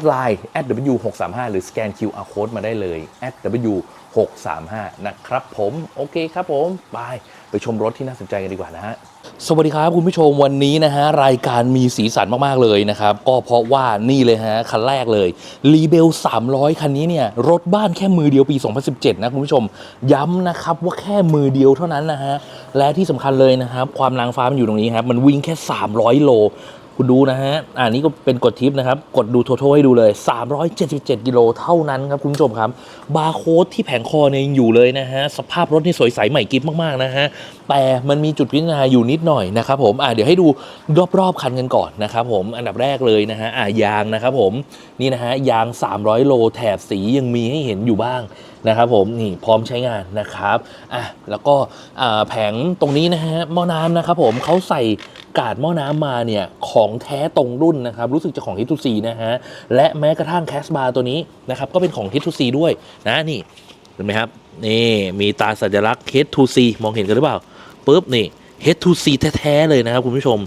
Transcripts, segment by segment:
ดไลน์ @w635 หรือสแกน QR code มาได้เลย @w635 นะครับผมโอเคครับผมบายไปชมรถที่น่าสนใจกันดีกว่านะฮะสวัสดีครับคุณผู้ชมวันนี้นะฮะรายการมีสีสันมาก ๆ เลยนะครับ ก็เพราะว่านี่เลยฮะ คันแรกเลยรีเบล300 คันนี้เนี่ย รถบ้านแค่มือเดียวปี 2017 นะคุณผู้ชม ย้ำนะครับว่าแค่มือเดียวเท่านั้นนะฮะ และที่สำคัญเลยนะครับ ความนางฟ้ามันอยู่ตรงนี้ครับ มันวิ่งแค่ 300 โล คุณดูนะฮะ อ่านี่ก็เป็นกดทิปนะครับ กดดูท o ทให้ดูเลย 377 กิโลเท่านั้นครับ คุณผู้ชมครับ บาร์โค้ดที่แผงคอเนี่ยยังอยู่เลยนะฮะ สภาพรถนี่สวยใสใหม่กิ๊บมากๆนะฮะ แต่มันมีจุดพิจารณาอยู่นิดหน่อยนะครับผม อ่าเดี๋ยวให้ดูรอบๆคันกันก่อนนะครับผม อันดับแรกเลยนะฮะ อ่ายางนะครับผม นี่นะฮะยาง 300 โลแถบสียังมีให้เห็นอยู่บ้างนะครับผมนี่พร้อมใช้งานนะครับ อะแล้วก็อ่าแผงตรงนี้นะฮะหม้อน้ำนะครับผมเขาใส่ กาดหม้อน้ำมาเนี่ยของแท้ตรงรุ่นนะครับรู้สึกจะของ H2C นะฮะและแม้กระทั่งแคสบาร์ตัวนี้นะครับก็เป็นของ H2C ด้วยนะนี่เห็นไหมครับนี่มีตาสัญลักษณ์ H2C มองเห็นกันหรือเปล่าปุ๊บนี่ H2C แท้ๆเลยนะครับคุณผู้ชม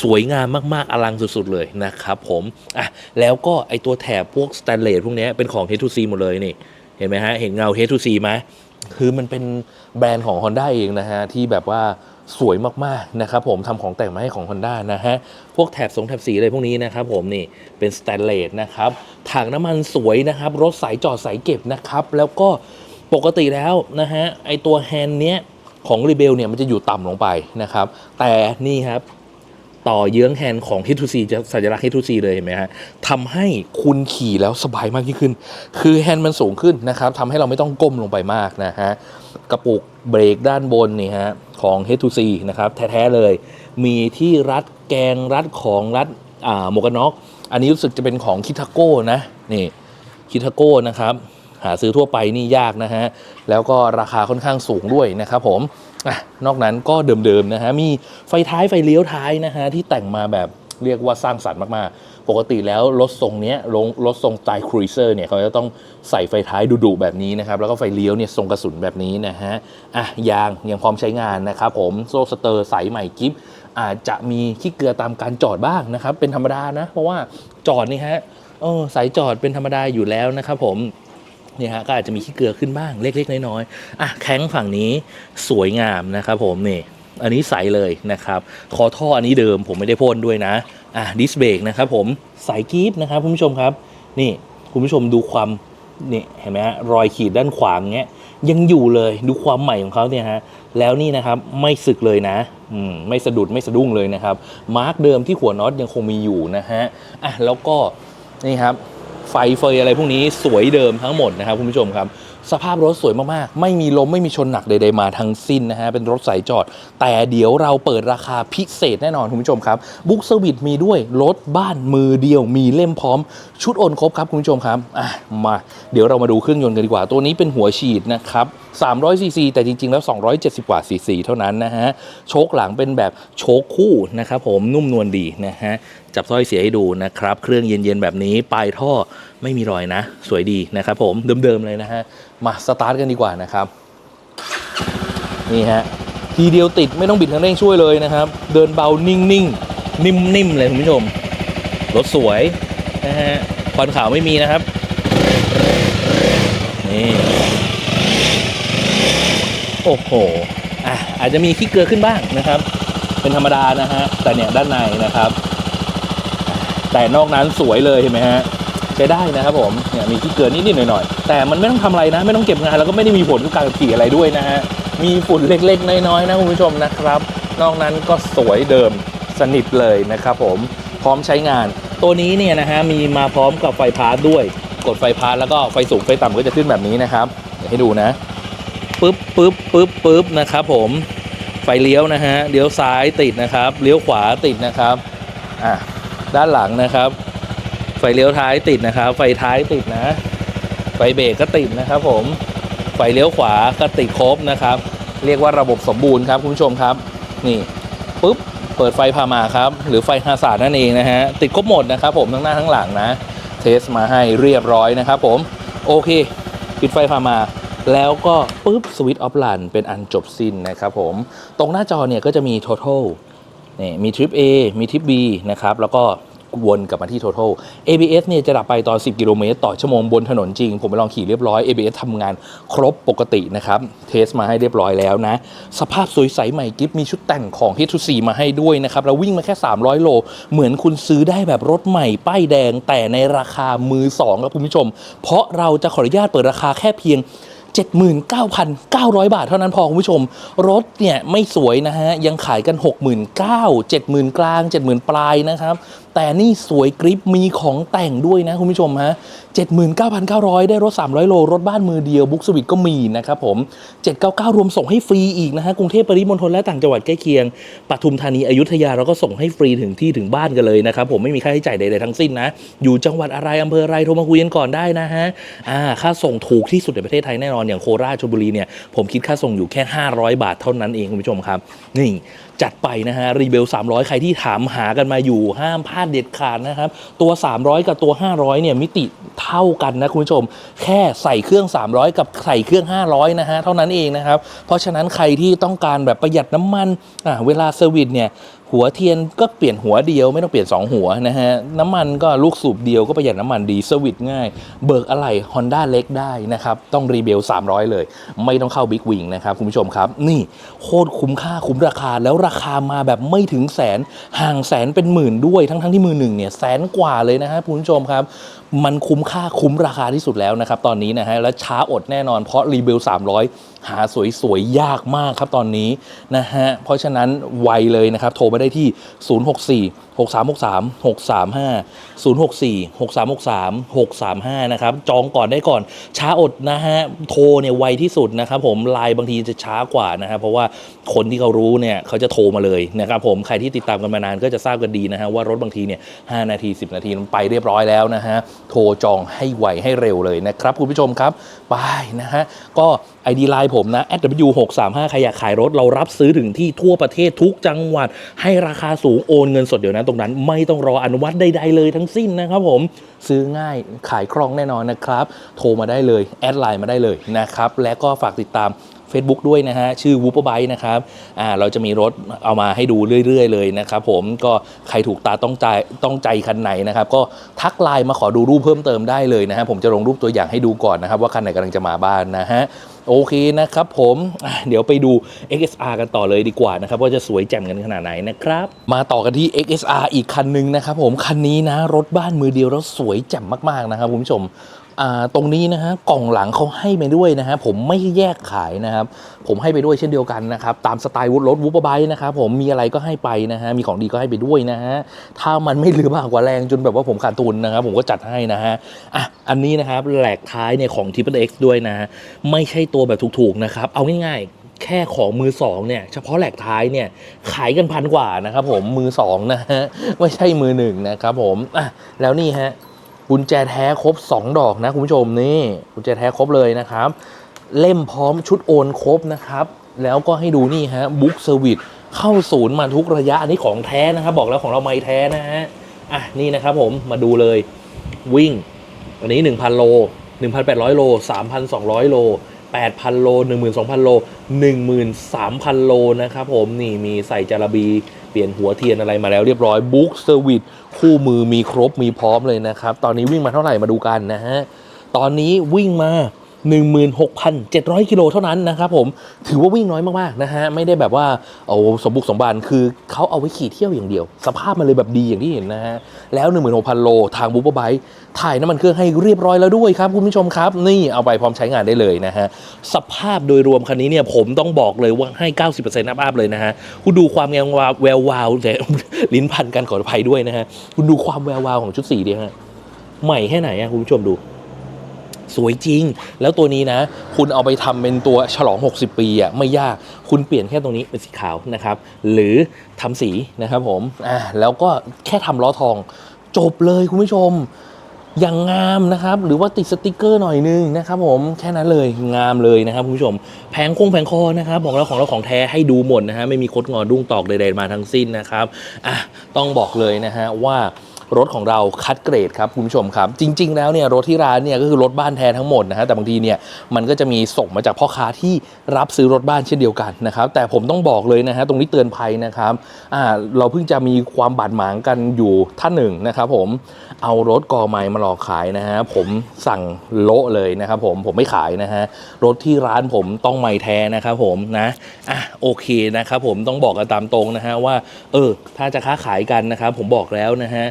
สวยงามมากๆ อลังสุดๆเลยนะครับผมอะแล้วก็ไอตัวแถบพวกสแตนเลสพวกนี้เป็นของ H2C หมดเลยนี่ เห็นไหมฮะ เห็นเงา H2C ไหมคือมันเป็นแบรนด์ของ Honda เองนะฮะ ที่แบบว่า สวยมากๆนะครับผมทำของแต่งมาให้ของ Honda นะฮะ พวกแถบสงแถบสีอะไรพวกนี้นะครับผมนี่เป็นสแตนเลสนะครับถังน้ำมันสวยนะครับ รถสายจอดสายเก็บนะครับ แล้วก็ปกติแล้วนะฮะไอตัวแฮนด์เนี้ยของรีเบลเนี่ยมันจะอยู่ต่ำลงไปนะครับ แต่นี่ครับ ต่อเยื้องแฮนด์ของ H2C จะสัญลักษณ์ H2C เลยเห็นไหมฮะทำให้คุณขี่แล้วสบายมากยิ่งขึ้น คือแฮนด์มันสูงขึ้นนะครับทำให้เราไม่ต้องก้มลงไปมากนะฮะกระปุกเบรกด้านบนนี่ฮะของ H2C นะครับแท้ๆเลย มีที่รัดแกงรัดของรัดอ่าหมวกกันน็อกอันนี้รู้สึกจะเป็นของคิทาโก้นะนี่คิทาโก้นะครับหาซื้อทั่วไปนี่ยากนะฮะแล้วก็ราคาค่อนข้างสูงด้วยนะครับผม นอกนั้นก็เดิมๆนะฮะมีไฟท้ายไฟเลี้ยวท้ายนะฮะที่แต่งมาแบบเรียกว่าสร้างสรรค์มากๆ ปกติแล้วรถทรงเนี้ยรถรถทรงสไตล์ครูเซอร์เนี่ยเขาจะต้องใส่ไฟท้ายดุๆแบบนี้นะครับ แล้วก็ไฟเลี้ยวเนี่ยทรงกระสุนแบบนี้นะฮะ อะยางยังพร้อมใช้งานนะครับผมโซ่สเตอร์ใสใหม่กิฟอาจจะมีขี้เกลือตามการจอดบ้างนะครับ เป็นธรรมดานะ เพราะว่าจอดนี่ฮะเออสายจอดเป็นธรรมดาอยู่แล้วนะครับผม นี่ยฮะก็อาจจะมีขี้เกลือขึ้นบ้างเล็กๆน้อยๆอะแข้งฝั่งนี้สวยงามนะครับผมนี่อันนี้ใสเลยนะครับคอท่ออันนี้เดิมผมไม่ได้พ่นด้วยนะอะดิสเบรกนะครับผมสายกีฟนะครับคุณผู้ชมครับนี่คุณผู้ชมดูความนี่เห็นไหมฮะรอยขีดด้านขวางเงี้ยยังอยู่เลยดูความใหม่ของเขาเนี่ยฮะแล้วนี่นะครับไม่สึกเลยนะอืมไม่สะดุดไม่สะดุ้งเลยนะครับมาร์กเดิมที่หัวน็อตยังคงมีอยู่นะฮะอะแล้วก็นี่ครับ ไฟเฟยอะไรพวกนี้สวยเดิมทั้งหมดนะครับคุณผู้ชมครับ สภาพรถสวยมาก ๆ ไม่มีล้มไม่มีชนหนักใด ๆ มาทั้งสิ้นนะฮะ เป็นรถสายจอด แต่เดี๋ยวเราเปิดราคาพิเศษแน่นอนคุณผู้ชมครับ บุ๊กเซอร์วิสมีด้วย รถบ้านมือเดียว มีเล่มพร้อม ชุดโอนครบครับคุณผู้ชมครับอะมาเดี๋ยวเรามาดูเครื่องยนต์กันดีกว่า ตัวนี้เป็นหัวฉีดนะครับ300ซีซีแต่จริง ๆ แล้ว 270 กว่าซีซีเท่านั้นนะฮะ โชคหลังเป็นแบบโชคคู่นะครับผมนุ่มนวลดีนะฮะ จับสร้อยเสียให้ดูนะครับ เครื่องเย็นๆแบบนี้ปลายท่อไม่มีรอยนะ สวยดีนะครับผมเดิมๆเลยนะฮะ มาสตาร์ทกันดีกว่านะครับ นี่ฮะ ทีเดียวติดไม่ต้องบิดคันเร่งช่วยเลยนะครับ เดินเบานิ่งๆ นิ่มๆเลยคุณผู้ชม รถสวยนะฮะควันขาวไม่มีนะครับ นี่ โอ้โห อะอาจจะมีขี้เกลือขึ้นบ้างนะครับ เป็นธรรมดานะฮะ แต่เนี่ยด้านในนะครับ แต่นอกนั้นสวยเลยเห็นไหมฮะใช้ได้นะครับผมเนี่ยมีขี้เกลือนิดๆหน่อยๆแต่มันไม่ต้องทำอะไรนะ ไม่ต้องเก็บงานแล้วก็ไม่ได้มีผลกับการขับขี่อะไรด้วยนะฮะมีฝุ่นเล็กๆ น้อยๆนะคุณผู้ชมนะครับ นอกนั้นก็สวยเดิมสนิทเลยนะครับผมพร้อมใช้งาน ตัวนี้เนี่ยนะฮะมีมาพร้อมกับไฟพาร์ด้วย กดไฟพาร์แล้วก็ไฟสูงไฟต่ำก็จะขึ้นแบบนี้นะครับเดี๋ยวให้ดูนะปึ๊บปึ๊บปึ๊บปึ๊บนะครับผมไฟเลี้ยวนะฮะเลี้ยวซ้ายติดนะครับ เลี้ยวขวาติดนะครับอะ ด้านหลังนะครับ ไฟเลี้ยวท้ายติดนะครับ ไฟท้ายติดนะ ไฟเบรกก็ติดนะครับ ผม ไฟเลี้ยวขวาก็ติดครบนะครับ เรียกว่าระบบสมบูรณ์ครับคุณผู้ชมครับ นี่ปุ๊บเปิดไฟพามาครับ หรือไฟฮาสาดนั่นเองนะฮะ ติดครบหมดนะครับผมทั้งหน้าทั้งหลังนะ เทสมาให้เรียบร้อยนะครับผม โอเค ปิดไฟพามาแล้วก็ปุ๊บสวิตช์ออฟลันเป็นอันจบสิ้นนะครับผม ตรงหน้าจอเนี่ยก็จะมี total นี่มีทริป A มีทริป B นะครับแล้วก็วนกลับมาที่ total ABS เนี่ยจะดับไปตอน 10 กิโลเมตรต่อชั่วโมงบนถนนจริง ผมไปลองขี่เรียบร้อย ABS ทำงานครบปกตินะครับ เทสมาให้เรียบร้อยแล้วนะ สภาพสวยใสใหม่กิฟมีชุดแต่งของ H2C มาให้ด้วยนะครับแล้ววิ่งมาแค่ 300 โล เหมือนคุณซื้อได้แบบรถใหม่ ป้ายแดงแต่ในราคามือสองครับคุณผู้ชม เพราะเราจะขออนุญาตเปิดราคาแค่เพียง 79,900 บาทเท่านั้นพอคุณผู้ชม รถเนี่ยไม่สวยนะฮะ ยังขายกัน 69,000 70,000 กลาง 70,000 ปลายนะครับ แต่นี่สวยกริปมีของแต่งด้วยนะคุณผู้ชมฮะ 79,900 ได้รถ 300 โล รถบ้านมือเดียวบุ๊กสวิตก็มีนะครับผม 799 รวมส่งให้ฟรีอีกนะฮะ กรุงเทพปริมณฑลและต่างจังหวัดใกล้เคียงปทุมธานีอยุธยาเราก็ส่งให้ฟรีถึงที่ถึงบ้านกันเลยนะครับผมไม่มีค่าใช้จ่ายใดๆทั้งสิ้นนะ อยู่จังหวัดอะไรอำเภออะไรโทรมาคุยกันก่อนได้นะฮะอ่าค่าส่งถูกที่สุดในประเทศไทยแน่นอนอย่างโคราชชลบุรีเนี่ยผมคิดค่าส่งอยู่แค่ 500 บาทเท่านั้นเองคุณผู้ชมครับนี่จัดไปนะฮะรีเบล300 ใครที่ถามหากันมาอยู่ห้ามพลาดเด็ดขาดนะครับ ตัว 300 กับตัว 500เนี่ยมิติเท่ากันนะคุณผู้ชม แค่ใส่เครื่อง 300 กับใส่เครื่อง 500นะฮะเท่านั้นเองนะครับ เพราะฉะนั้นใครที่ต้องการแบบประหยัดน้ำมันอะเวลาเซอร์วิสเนี่ย หัวเทียนก็เปลี่ยนหัวเดียวไม่ต้องเปลี่ยน 2 หัวนะฮะ น้ำมันก็ลูกสูบเดียวก็ประหยัดน้ำมันดีเซอร์วิสง่าย เบิกอะไหล่ Honda เล็กได้นะครับ ต้องรีเบล 300 เลย ไม่ต้องเข้าบิ๊กวิงนะครับ คุณผู้ชมครับ นี่โคตรคุ้มค่าคุ้มราคาแล้วราคามาแบบไม่ถึงแสน ห่างแสนเป็นหมื่นด้วยทั้งทั้งที่มือหนึ่งเนี่ยแสนกว่าเลยนะฮะคุณผู้ชมครับ มันคุ้มค่าคุ้มราคาที่สุดแล้วนะครับตอนนี้นะฮะและช้าอดแน่นอนเพราะรีเบล300 หาสวยๆ ยากมากครับตอนนี้นะฮะเพราะฉะนั้นไวเลยนะครับ โทรมาได้ที่ 064 6363 635 064 6363 635 นะครับ จองก่อนได้ก่อน ช้าอดนะฮะ โทรเนี่ยไวที่สุดนะครับผมไลน์บางทีจะช้ากว่านะครับเพราะว่าคนที่เขารู้เนี่ยเขาจะโทรมาเลยนะครับผม ใครที่ติดตามกันมานานก็จะทราบกันดีนะฮะ ว่ารถบางทีเนี่ย5นาที 10 นาทีมันไปเรียบร้อยแล้วนะฮะ โทรจองให้ไวให้เร็วเลยนะครับคุณผู้ชมครับไปนะฮะ ก็ ID ไลน์ผมนะ @w635 ใครอยากขายรถเรารับซื้อถึงที่ทั่วประเทศทุกจังหวัดให้ราคาสูงโอนเงินสดเดี๋ยวนั้นตรงนั้นไม่ต้องรออนุมัติใดๆเลยทั้งสิ้นนะครับผมซื้อง่ายขายคล่องแน่นอนนะครับ โทรมาได้เลยแอดไลน์มาได้เลยนะครับและก็ฝากติดตาม Facebook ด้วยนะฮะ ชื่อ w o o p e r b i k e นะครับอ่าเราจะมีรถเอามาให้ดูเรื่อยๆ เลยนะครับผมก็ใครถูกตาต้องใจต้องใจคันไหนนะครับ ก็ทักไลน์มาขอดูรูปเพิ่มเติมได้เลยนะฮะผมจะลงรูปตัวอย่างให้ดูก่อนนะครับ ว่าคันไหนกำลังจะมาบ้านนะฮะ โอเคนะครับผมเดี๋ยวไปดู XSR กันต่อเลยดีกว่านะครับว่าจะสวยแจ่มกันขนาดไหนนะครับ มาต่อกันที่ XSR อีกคันหนึ่งนะครับผมคันนี้นะรถบ้านมือเดียวแล้วสวยแจ่มมากๆนะครับคุณผู้ชม ตรงนี้นะฮะกล่องหลังเขาให้ไปด้วยนะฮะผมไม่แยกขายนะครับ ผมให้ไปด้วยเช่นเดียวกันนะครับ ตามสไตล์รถวูปไบนะครับผมมีอะไรก็ให้ไปนะฮะมีของดีก็ให้ไปด้วยนะฮะถ้ามันไม่เหลือมากกว่าแรงจนแบบว่าผมขาดทุนนะครับ ผมก็จัดให้นะฮะอะอันนี้นะครับแหลกท้ายเนี่ยของ t r i p l e X ด้วยนะฮะไม่ใช่ตัวแบบถูกๆนะครับ เอาง่ายๆแค่ของมือสองเนี่ยเฉพาะแหลกท้ายเนี่ยขายกันพันกว่านะครับผมมือสองนะฮะไม่ใช่มือหนึ่งนะครับผมอะแล้วนี่ฮะ กุญแจแท้ครบ 2 ดอกนะคุณผู้ชมนี่กุญแจแท้ครบเลยนะครับ เล่มพร้อมชุดโอนครบนะครับ แล้วก็ให้ดูนี่ฮะบุ๊กเซอร์วิสเข้าศูนย์มาทุกระยะอันนี้ของแท้นะครับ บอกแล้วของเราไม่แท้นะฮะอะนี่นะครับผมมาดูเลยวิ่งอันนี้ 1,000 โล 1,800 โล 3,200 โล 8,000 โล 12,000 โล 13,000 โลนะครับผมนี่มีใส่จาระบีเปลี่ยนหัวเทียนอะไรมาแล้วเรียบร้อยบุ๊กเซอร์วิสคู่มือมีครบมีพร้อมเลยนะครับ ตอนนี้วิ่งมาเท่าไหร่มาดูกันนะฮะ ตอนนี้วิ่งมา 16,700 กิโลเท่านั้นนะครับผมถือว่าวิ่งน้อยมากๆนะฮะไม่ได้แบบว่าโอ้สมบุกสมบันคือเขาเอาไว้ขี่เที่ยวอย่างเดียว สภาพมันเลยแบบดีอย่างที่เห็นนะฮะแล้ว 16,000 โลทางบูเบอร์ไบถ่ายน้ำมันเครื่องให้เรียบร้อยแล้วด้วยครับคุณผู้ชมครับ นี่เอาไปพร้อมใช้งานได้เลยนะฮะสภาพโดยรวมคันนี้เนี่ยผมต้องบอกเลยว่าให้ 90%อัพอัพเลยนะฮะคุณดูความแวววาวแวววาวแต่ลิ้นพันกันขออภัยด้วยนะฮะคุณดูความแวววาวของชุดสีดิฮะใหม่แค่ไหนอะคุณผู้ชมดู สวยจริง แล้วตัวนี้นะ คุณเอาไปทำเป็นตัวฉลอง 60 ปีอะไม่ยากคุณเปลี่ยนแค่ตรงนี้เป็นสีขาวนะครับ หรือทำสีนะครับผมอ่าแล้วก็แค่ทำล้อทองจบเลยคุณผู้ชมอย่างงามนะครับ หรือว่าติดสติกเกอร์หน่อยนึงนะครับผมแค่นั้นเลยงามเลยนะครับคุณผู้ชม แผงคงแผงคอนะครับบอกแล้วของเราของแท้ให้ดูหมดนะฮะไม่มีคดงอดุ้งตอกใดๆมาทั้งสิ้นนะครับอะต้องบอกเลยนะฮะว่า รถของเราคัดเกรดครับคุณผู้ชมครับ จริง ๆ แล้วเนี่ยรถที่ร้านเนี่ยก็คือรถบ้านแท้ทั้งหมดนะฮะแต่บางทีเนี่ยมันก็จะมีส่งมาจากพ่อค้าที่รับซื้อรถบ้านเช่นเดียวกันนะครับแต่ผมต้องบอกเลยนะฮะตรงนี้เตือนภัยนะครับอ่าเราเพิ่งจะมีความบาดหมางกันอยู่ท่านหนึ่งนะครับผมเอารถกอไม้มาหลอกขายนะฮะผมสั่งโละเลยนะครับผมผมไม่ขายนะฮะรถที่ร้านผมต้องไม่แท้นะครับผมนะอะโอเคนะครับผมต้องบอกกันตามตรงนะฮะว่าเออถ้าจะค้าขายกันนะครับผมบอกแล้วนะฮะ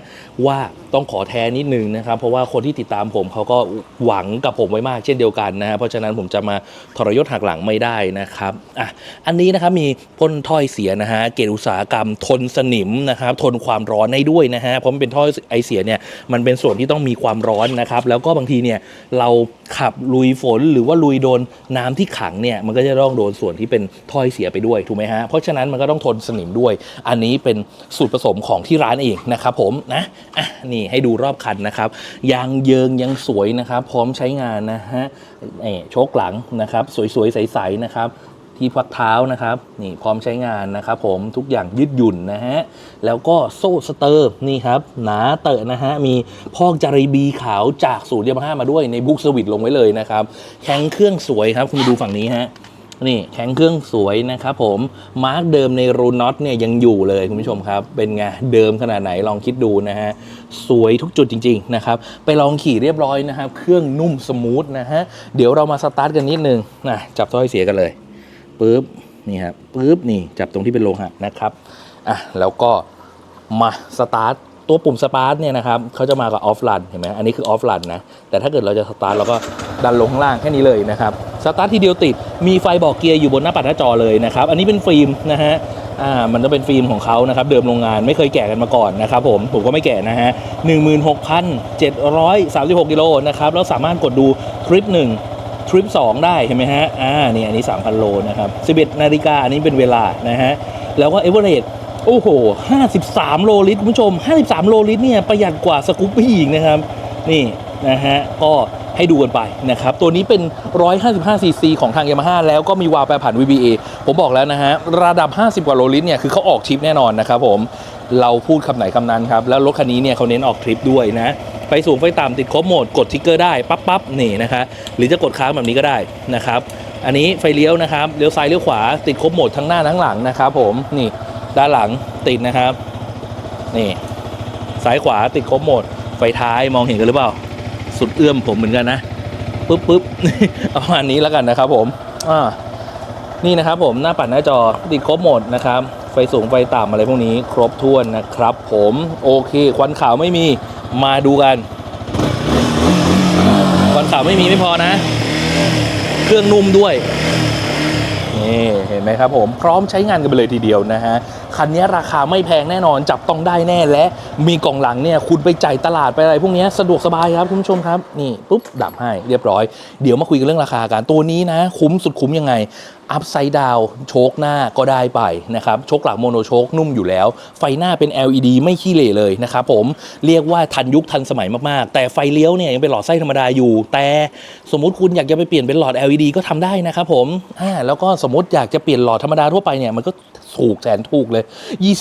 ว่าต้องขอแท้นิดนึงนะครับ เพราะว่าคนที่ติดตามผมเขาก็หวังกับผมไว้มากเช่นเดียวกันนะฮะเพราะฉะนั้นผมจะมาทรยศหักหลังไม่ได้นะครับอะอันนี้นะครับมีพ่นถ้อยเสียนะฮะเกรดอุตสาหกรรมทนสนิมนะครับทนความร้อนได้ด้วยนะฮะเพราะมันเป็นท่อยไอเสียเนี่ยมันเป็นส่วนที่ต้องมีความร้อนนะครับแล้วก็บางทีเนี่ยเราขับลุยฝนหรือว่าลุยโดนน้ำที่ขังเนี่ยมันก็จะต้องโดนส่วนที่เป็นถ้อยเสียไปด้วยถูกไหมฮะเพราะฉะนั้นมันก็ต้องทนสนิมด้วย อันนี้เป็นสูตรผสมของที่ร้านเองนะครับผมนะอะนี่ให้ดูรอบคันนะครับ ยางเยิงยังสวยนะครับ พร้อมใช้งานนะฮะนี่โชคหลังนะครับ สวยๆ ใสๆนะครับที่พักเท้านะครับนี่พร้อมใช้งานนะครับ ผมทุกอย่างยืดหยุ่นนะฮะแล้วก็โซ่สเตอร์นี่ครับหนาเตอะนะฮะมีพอกจารีบีขาวจากศูนย์ยามาฮ่ามาด้วยในบุ๊กสวิตลงไว้เลยนะครับแข็งเครื่องสวยครับคุณดูฝั่งนี้ฮะ นี่แข็งเครื่องสวยนะครับผมมาร์กเดิมในรูน็อตเนี่ยยังอยู่เลยคุณผู้ชมครับ เป็นไงเดิมขนาดไหนลองคิดดูนะฮะสวยทุกจุดจริงๆนะครับไปลองขี่เรียบร้อยนะครับ เครื่องนุ่มสมูทนะฮะเดี๋ยวเรามาสตาร์ทกันนิดนึงนะจับถ้อยเสียกันเลยปึ๊บนี่ครับปึ๊บนี่จับตรงที่เป็นโลหะนะครับอะแล้วก็มาสตาร์ทตัวปุ่มสตาร์ทเนี่ยนะครับเขาจะมากับออฟลันเห็นไหมอันนี้คือออฟลันนะแต่ถ้าเกิดเราจะสตาร์ทเราก็ดันลงข้างล่างแค่นี้เลยนะครับ สตาร์ททีเดียวติด มีไฟบอกเกียร์อยู่บนหน้าปัดหน้าจอเลยนะครับ อันนี้เป็นฟิล์มนะฮะอ่ามันจะเป็นฟิล์มของเขานะครับ เดิมโรงงานไม่เคยแกะกันมาก่อนนะครับผม ผมก็ไม่แกะนะฮะ16,736กิโลนะครับ แล้วสามารถกดดูทริปหนึ่งทริป2ได้เห็นไหมฮะ อ่า นี่อันนี้3,000โลนะครับ11นาฬิกาอันนี้เป็นเวลานะฮะ แล้วก็เอเวอเรสโอ้โห 53 โลลิตรคุณผู้ชม 53 โลลิตรเนี่ยประหยัดกว่าสกูปปี้อีกนะครับ นี่นะฮะ ก็ ให้ดูกันไปนะครับ ตัวนี้เป็น 155 ซีซีของทาง Yamaha แล้วก็มีวาล์วแปรผัน VBA ผมบอกแล้วนะฮะ ระดับ 50 กว่าโลลิตรเนี่ย คือเขาออกทริปแน่นอนนะครับผม เราพูดคำไหนคำนั้นครับ แล้วรถคันนี้เนี่ยเขาเน้นออกทริปด้วยนะ ไฟสูงไฟต่ำติดครบโหมด กดทิกเกอร์ได้ ปั๊บปั๊บนี่นะคะ หรือจะกดค้างแบบนี้ก็ได้นะครับ อันนี้ไฟเลี้ยวนะครับ เลี้ยวซ้ายเลี้ยวขวา ติดครบโหมดทั้งหน้าทั้งหลังนะครับผม นี่ ด้านหลังติดนะครับ นี่ ซ้ายขวาติดครบโหมด ไฟท้ายมองเห็นกันหรือเปล่า สุดเอื้อมผมเหมือนกันนะปึ๊บปึ๊บประมาณนี้แล้วกันนะครับผมอ่านี่นะครับผมหน้าปัดหน้าจอติดครบหมดนะครับ ไฟสูงไฟต่ำอะไรพวกนี้ ครบถ้วนนะครับผมโอเค ควันขาวไม่มีมาดูกัน ควันขาวไม่มีไม่พอนะ เครื่องนุ่มด้วยนี่เห็นไหมครับผมพร้อมใช้งานกันไปเลยทีเดียวนะฮะ คันนี้ราคาไม่แพงแน่นอน จับต้องได้แน่และมีกล่องหลังเนี่ยคุณไปจ่ายตลาดไปอะไรพวกนี้สะดวกสบายครับคุณผู้ชมครับ นี่ปุ๊บดับให้เรียบร้อย เดี๋ยวมาคุยกันเรื่องราคากันตัวนี้นะ คุ้มสุดคุ้มยังไงอัพไซด์ดาวโชคหน้าก็ได้ไปนะครับโชคหลังโมโนโชคนุ่มอยู่แล้ว ไฟหน้าเป็น LED ไม่ขี้เหร่เลยนะครับผมเรียกว่าทันยุคทันสมัยมากๆ แต่ไฟเลี้ยวเนี่ยยังเป็นหลอดไส้ธรรมดาอยู่ แต่สมมติคุณอยากจะไปเปลี่ยนเป็นหลอด LED ก็ทำได้นะครับผมอ่าแล้วก็สมมติอยากจะเปลี่ยนหลอดธรรมดาทั่วไปเนี่ยมันก็ ถูกแสนถูกเลย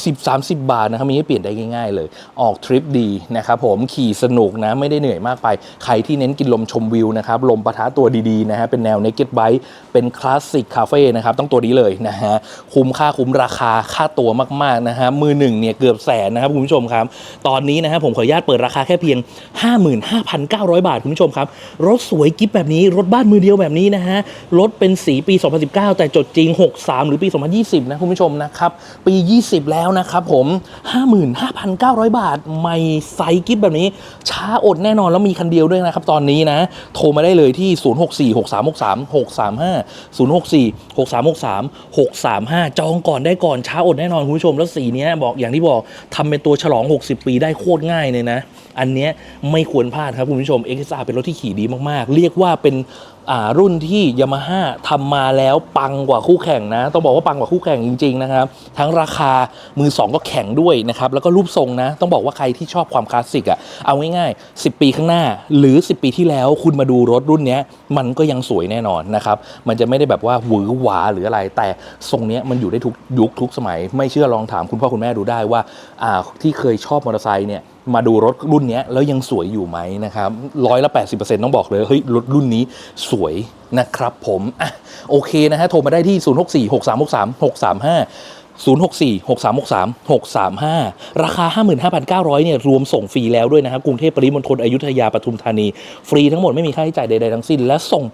20-30 บาทนะครับมีให้เปลี่ยนได้ง่าย ๆ เลย ออกทริปดีนะครับผมขี่สนุกนะไม่ได้เหนื่อยมากไป ใครที่เน้นกินลมชมวิวนะครับลมปะทะตัวดีๆนะฮะเป็นแนว naked bike เป็นคลาสสิกคาเฟ่นะครับต้องตัวนี้เลยนะฮะคุ้มค่าคุ้มราคาค่าตัวมากๆนะฮะมือหนึ่งเนี่ยเกือบแสนนะครับคุณผู้ชมครับ ตอนนี้นะฮะผมขออนุญาตเปิดราคาแค่เพียง 55,900 บาทคุณผู้ชมครับ รถสวยกิ๊บแบบนี้ รถบ้านมือเดียวแบบนี้นะฮะรถเป็นสีปี 2019 แต่จดจริง 63 หรือปี 2020 นะคุณผู้ชมนะครับปี 20 แล้วนะครับผม 55,900 บาท ไม่ไซส์กิ๊บแบบนี้ ช้าอดแน่นอนแล้วมีคันเดียวด้วยนะครับ ตอนนี้นะ โทรมาได้เลยที่ 064 6363 635 064 6363 635 จองก่อนได้ก่อนช้าอดแน่นอนคุณผู้ชม แล้วสีนี้บอกอย่างที่บอกทำเป็นตัวฉลอง 60 ปีได้โคตรง่ายเลยนะ อันเนี้ยไม่ควรพลาดครับคุณผู้ชม XSR เป็นรถที่ขี่ดีมากๆ เรียกว่าเป็น รุ่นที่ยามาฮ่าทำมาแล้วปังกว่าคู่แข่งนะ ต้องบอกว่าปังกว่าคู่แข่งจริง ๆ นะครับ ทั้งราคามือ 2 ก็แข็งด้วยนะครับ แล้วก็รูปทรงนะ ต้องบอกว่าใครที่ชอบความคลาสสิกอะ่ะเอาง่ายๆ 10 ปีข้างหน้า หรือ 10 ปีที่แล้วคุณมาดูรถรุ่นนี้มันก็ยังสวยแน่นอนนะครับ มันจะไม่ได้แบบว่าหวือหวาหรืออะไร แต่ทรงนี้มันอยู่ได้ทุกยุคทุกสมัย ไม่เชื่อลองถามคุณพ่อคุณแม่ดูได้ว่าที่เคยชอบมอเตอร์ไซค์เนี่ย มาดูรถรุ่นนี้แล้วยังสวยอยู่ไหมนะครับร้อยละ 80%ต้องบอกเลยเฮ้ยรถรุ่นนี้สวยนะครับผมอะโอเคนะฮะโทรมาได้ที่ 064 6363 635 064 6363 635 ราคา 55,900เนี่ยรวมส่งฟรีแล้วด้วยนะครับ กรุงเทพปริมณฑลอยุธยาปทุมธานี ฟรีทั้งหมดไม่มีค่าใช้จ่ายใด ๆ ทั้งสิ้น และส่ง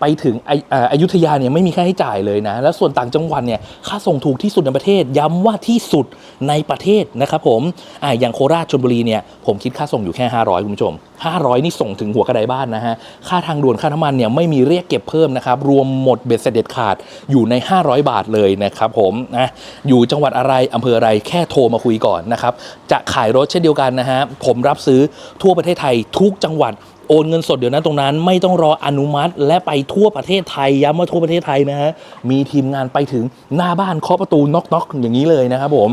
ไปถึงอ,อยุธยาเนี่ยไม่มีค่าใช้จ่ายเลยนะ แล้วส่วนต่างจังหวัดเนี่ยค่าส่งถูกที่สุดในประเทศ ย้ำว่าที่สุดในประเทศนะครับผมอ่าอย่างโคราชชลบุรีเนี่ยผมคิดค่าส่งอยู่แค่ 500 คุณผู้ชม 500 นี่ส่งถึงหัวกระไดบ้านนะฮะ ค่าทางด่วนค่าน้ำมันเนี่ยไม่มีเรียกเก็บเพิ่มนะครับ รวมหมดเบ็ดเสร็จเด็ดขาดอยู่ใน 500 บาทเลยนะครับผมนะอยู่จังหวัดอะไรอำเภออะไรแค่โทรมาคุยก่อนนะครับจะขายรถเช่นเดียวกันนะฮะผมรับซื้อทั่วประเทศไทยทุกจังหวัด โอนเงินสดเดี๋ยวนั้นตรงนั้นไม่ต้องรออนุมัติ และไปทั่วประเทศไทยย้ำว่าทั่วประเทศไทยนะฮะมีทีมงานไปถึงหน้าบ้านเคาะประตูน็อกน็อกอย่างนี้เลยนะครับผม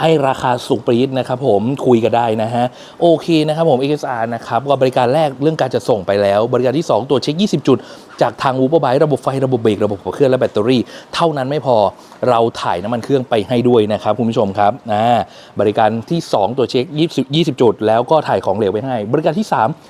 ให้ราคาสูงปรีดนะครับผมคุยกันได้นะฮะโอเคนะครับผม XR นะครับก็บริการแรกเรื่องการจะส่งไปแล้ว บริการที่ 2 ตัวเช็ค 20 จุด จากทางวู b ร์ไบระบบไฟระบบเบรกระบบขับเคลื่อนและแบตเตอรี่ เท่านั้นไม่พอเราถ่ายน้ำมันเครื่องไปให้ด้วยนะครับคุณผู้ชมครับบริการที่ 2 ตัวเช็ค 20 20 จุด แล้วก็ถ่ายของเหลวไปให้ บริการที่ 3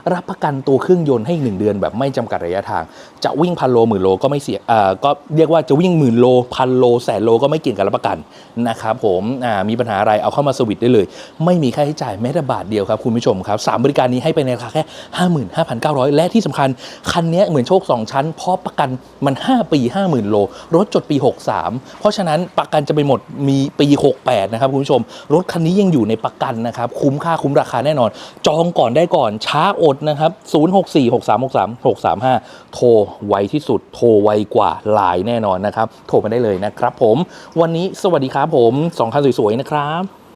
รับประกันตัวเครื่องยนต์ให้อีกหนึ่งเดือนแบบไม่จำกัดระยะทาง จะวิ่งพันโลหมื่นโลก็ไม่เสียเอ่าก็เรียกว่าจะวิ่งหมื่นโลพันโลแสนโลก็ไม่เกี่ยงกับรับประกันนะครับผมอ่ามีปัญหาอะไรเอาเข้ามาสวิตได้เลย ไม่มีค่าใช้จ่ายแม้แต่บาทเดียวครับคุณผู้ชมครับสามบริการนี้ให้ไปในราคาแค่55,900 และที่สำคัญคันนี้เหมือนโชค 2 ชั้น เพราะประกันมัน 5 ปี 50,000 โล รถจดปี 63 เพราะฉะนั้นประกันจะไปหมดมีปี 68 นะครับคุณผู้ชม รถคันนี้ยังอยู่ในประกันนะครับ คุ้มค่าคุ้มราคาแน่นอน จองก่อนได้ก่อนช้าอดนะครับ 064 6363 635 โทรไวที่สุด โทรไวกว่าหลายแน่นอนนะครับ โทรมาได้เลยนะครับผม วันนี้สวัสดีครับผม สองคันสวยๆนะครับ